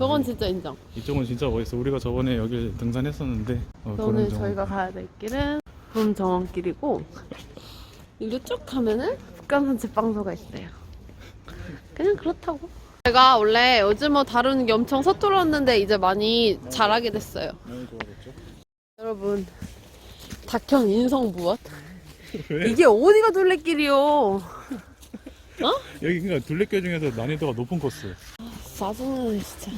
저건 진짜 인정. 이쪽은 진짜 멋있어. 우리가 저번에 여기 등산했었는데 어, 오늘 정- 저희가 가야 될 길은 봄정원길이고 일로 쭉 가면은 북한산 제빵소가 있어요. 그냥 그렇다고. 제가 원래 요즘 뭐 다루는 게 엄청 서툴었는데 이제 많이 잘하게 됐어요. 많이 좋아졌죠? 여러분 닭형 인성 무엇? 왜? 이게 어디가 둘레길이요? 여기 그러니까 둘레길 중에서 난이도가 높은 코스. 짜증나네 진짜.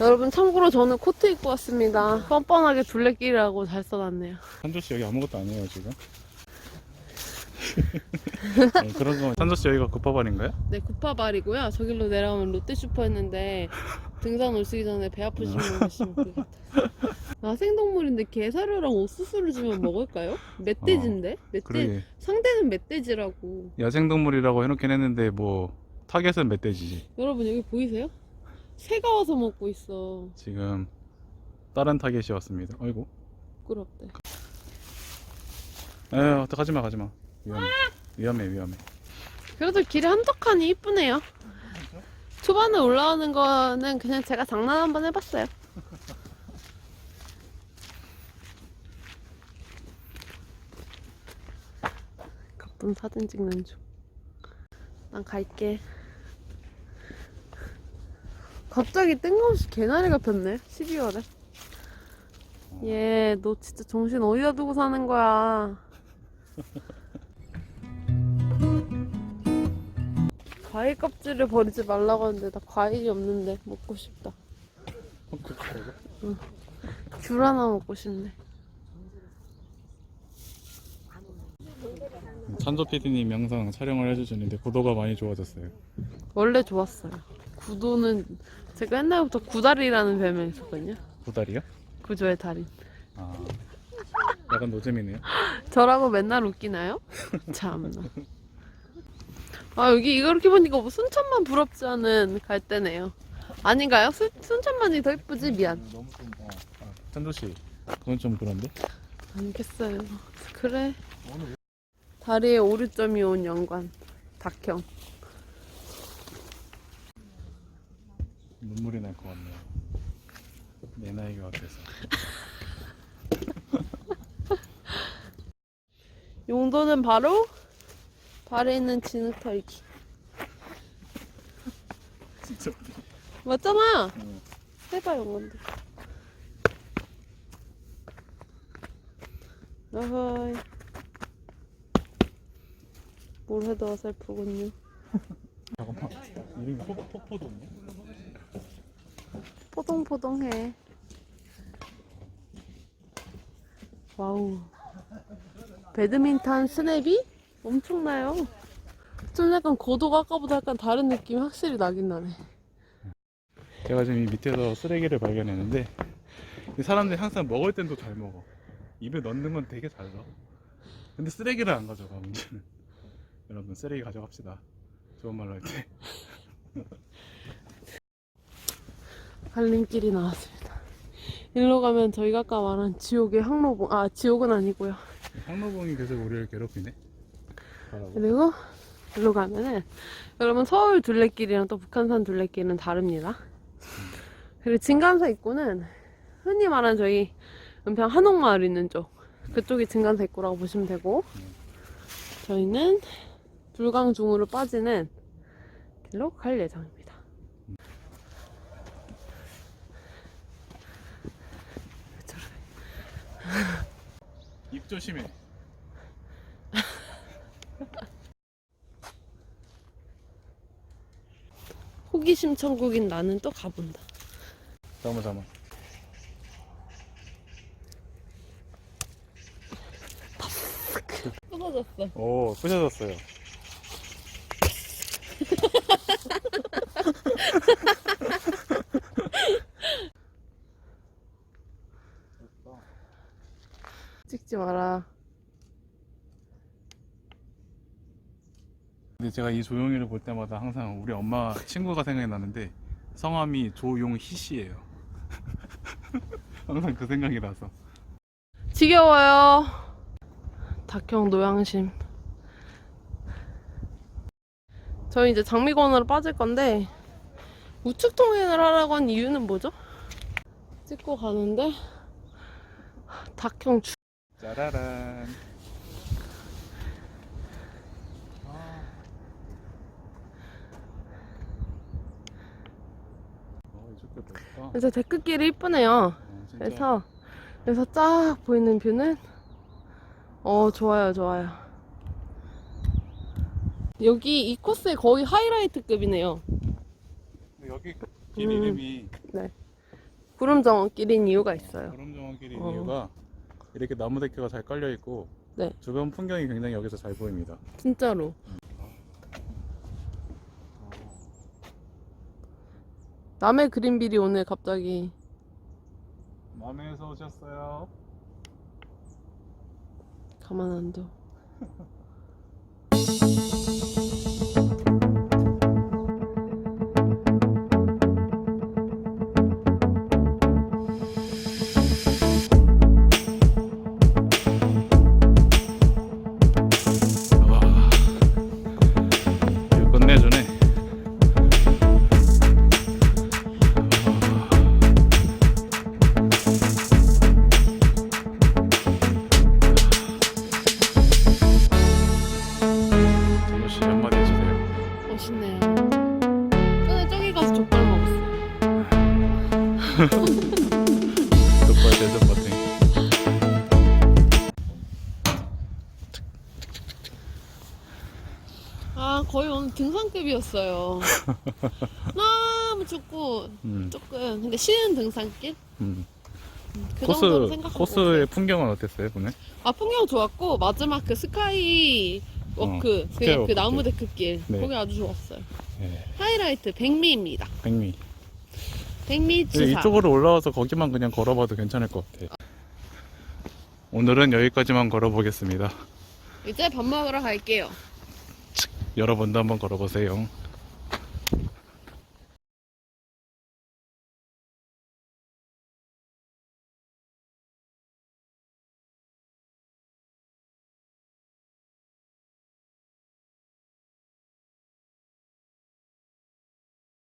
여러분 참고로 저는 코트 입고 왔습니다. 뻔뻔하게 둘레길이라고 잘 써놨네요. 산조 씨 여기 아무것도 안 해요 지금. 네, 그런 거. 산조 씨 여기가 급파발인가요? 네, 구파발이고요. 저 길로 내려가면 롯데슈퍼였는데 등산 오시기 전에 배 아프신 분 계시면 그게 같아요. 야생동물인데 게사료랑 옥수수를 주면 먹을까요? 멧돼지인데? 멧돼 그러게. 상대는 멧돼지라고. 야생동물이라고 해놓긴 했는데 뭐 타겟은 멧돼지지. 여러분 여기 보이세요? 새가 와서 먹고 있어. 지금 다른 타겟이 왔습니다. 아이고. 부끄럽대. 에휴, 가지 마 가지 마. 위험해. 위험해 위험해. 그래도 길이 한적하니 이쁘네요. 초반에 올라오는 거는 그냥 제가 장난 한번 해봤어요. 가쁜 사진 찍는 중. 난 갈게. 갑자기 뜬금없이 개나리가 폈네. 12월에. 얘, 너 진짜 정신 어디다 두고 사는 거야? 과일 껍질을 버리지 말라고 하는데 나 과일이 없는데 먹고 싶다. 귤 하나 먹고 싶네. 산조 PD님 영상 촬영을 해주셨는데 구도가 많이 좋아졌어요. 원래 좋았어요. 구도는 제가 옛날부터 구다리라는 별명이 있었거든요. 구다리요? 구조의 달인. 아, 약간 노잼이네요. 저라고 맨날 웃기나요? 참나. 아 여기 이거 이렇게 보니까 뭐 순천만 부럽지 않은 갈대네요. 아닌가요? 수, 순천만이 더 이쁘지? 미안. 너무 좀 어. 아, 산조 씨, 그건 좀 그런데. 알겠어요. 그래. 다리에 오류점이 온 연관. 닭형. 눈물이 날 것 같네요. 내 나이가 같아서. 용도는 바로 발에 있는 진흙 털기. 진짜. 맞잖아. 응. 해봐 용건데. 어허이. 뭘 해도 어설프군요. 잠깐만. 이름이 포, 포포도네? 포동포동해. 와우. 배드민턴 스냅이 엄청나요. 좀 약간 고도가 아까보다 약간 다른 느낌이 확실히 나긴 나네. 제가 지금 이 밑에서 쓰레기를 발견했는데 이 사람들이 항상 먹을 땐 또 잘 먹어. 입에 넣는 건 되게 잘 넣어. 근데 쓰레기를 안 가져가 문제는. 여러분 쓰레기 가져갑시다. 좋은 말로 할 때. 갈림길이 나왔습니다. 일로 가면 저희가 아까 말한 지옥의 항로봉, 아, 지옥은 아니고요. 항로봉이 계속 우리를 괴롭히네. 그리고 일로 가면은 여러분 서울 둘레길이랑 또 북한산 둘레길은 다릅니다. 그리고 진간사 입구는 흔히 말하는 저희 은평 한옥마을 있는 쪽 그쪽이 진간사 입구라고 보시면 되고 저희는 불광 중으로 빠지는 길로 갈 예정입니다. 입 조심해. 호기심 천국인 나는 또 가본다. 잠깐만 잠깐만. 부서졌어. 오 부셔졌어요. 찍지 마라. 근데 제가 이 조용이를 볼 때마다 항상 우리 엄마 친구가 생각이 나는데 성함이 조용희 씨예요. 항상 그 생각이 나서. 지겨워요. 닭형 노양심. 저희 이제 장미건으로 빠질 건데 우측 통행을 하라고 한 이유는 뭐죠? 찍고 가는데 닭형 주... 짜라란. 아. 어, 이쪽도 멋있다. 그래서 데크길이 이쁘네요. 어. 그래서 그래서 쫙 보이는 뷰는 어 좋아요 좋아요. 여기 이 코스의 거의 하이라이트급이네요. 여기 길 음. 이름이 구름정원길인 이유가 있어요. 구름정원길인 어. 이유가 이렇게 나무 데크가 잘 깔려 있고 네. 주변 풍경이 굉장히 여기서 잘 보입니다. 진짜로. 남의 그린빌이 오늘 갑자기 남해에서 오셨어요? 가만 안 둬. 등산급이었어요. 너무 춥고 음, 조금 근데 쉬는 등산길? 음. 그 정도로 코스 생각하고 코스의. 풍경은 어땠어요, 오늘? 아 풍경 좋았고 마지막 그 스카이 워크 스카이 그냥 그 워크 나무 길. 데크길 네. 거기 아주 좋았어요. 네, 하이라이트 백미입니다. 백미. 백미 근데 주사. 이쪽으로 올라와서 거기만 그냥 걸어봐도 괜찮을 것 같아. 오늘은 여기까지만 걸어보겠습니다. 이제 밥 먹으러 갈게요. 여러분도 한번 걸어보세요.